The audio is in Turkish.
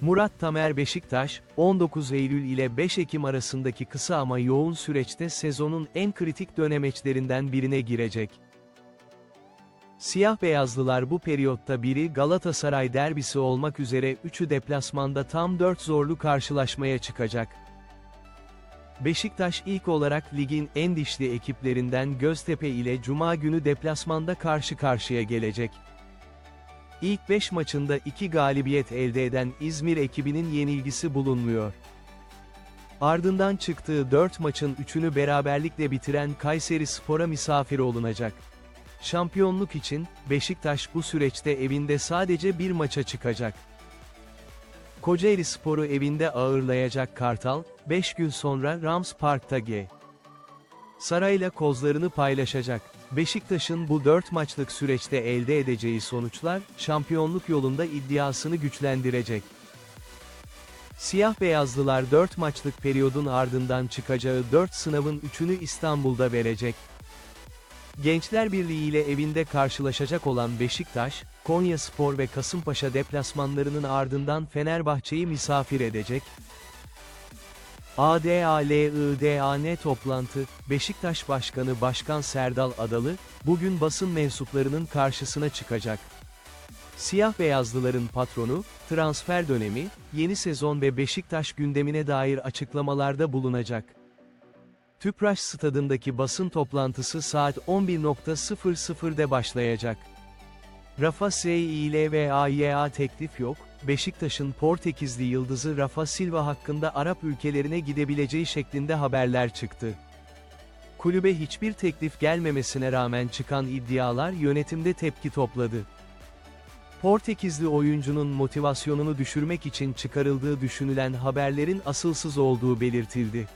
Murat Tamer Beşiktaş, 19 Eylül ile 5 Ekim arasındaki kısa ama yoğun süreçte sezonun en kritik dönemeçlerinden birine girecek. Siyah beyazlılar bu periyotta biri Galatasaray derbisi olmak üzere üçü deplasmanda tam 4 zorlu karşılaşmaya çıkacak. Beşiktaş ilk olarak ligin en dişli ekiplerinden Göztepe ile Cuma günü deplasmanda karşı karşıya gelecek. İlk 5 maçında 2 galibiyet elde eden İzmir ekibinin yenilgisi bulunmuyor. Ardından çıktığı 4 maçın 3'ünü beraberlikle bitiren Kayseri Spor'a misafir olunacak. Şampiyonluk için, Beşiktaş bu süreçte evinde sadece bir maça çıkacak. Kocaeli Spor'u evinde ağırlayacak Kartal, 5 gün sonra Rams Park'ta G. Sarayla kozlarını paylaşacak. Beşiktaş'ın bu 4 maçlık süreçte elde edeceği sonuçlar, şampiyonluk yolunda iddiasını güçlendirecek. Siyah beyazlılar 4 maçlık periyodun ardından çıkacağı 4 sınavın 3'ünü İstanbul'da verecek. Gençler Birliği ile evinde karşılaşacak olan Beşiktaş, Konya Spor ve Kasımpaşa deplasmanlarının ardından Fenerbahçe'yi misafir edecek. ADALIDAN toplantı, Beşiktaş Başkanı Başkan Serdal Adalı, bugün basın mensuplarının karşısına çıkacak. Siyah beyazlıların patronu, transfer dönemi, yeni sezon ve Beşiktaş gündemine dair açıklamalarda bulunacak. Tüpraş stadındaki basın toplantısı saat 11.00'de başlayacak. Rafa SİLVAYA teklif yok, Beşiktaş'ın Portekizli yıldızı Rafa Silva hakkında Arap ülkelerine gidebileceği şeklinde haberler çıktı. Kulübe hiçbir teklif gelmemesine rağmen çıkan iddialar yönetimde tepki topladı. Portekizli oyuncunun motivasyonunu düşürmek için çıkarıldığı düşünülen haberlerin asılsız olduğu belirtildi.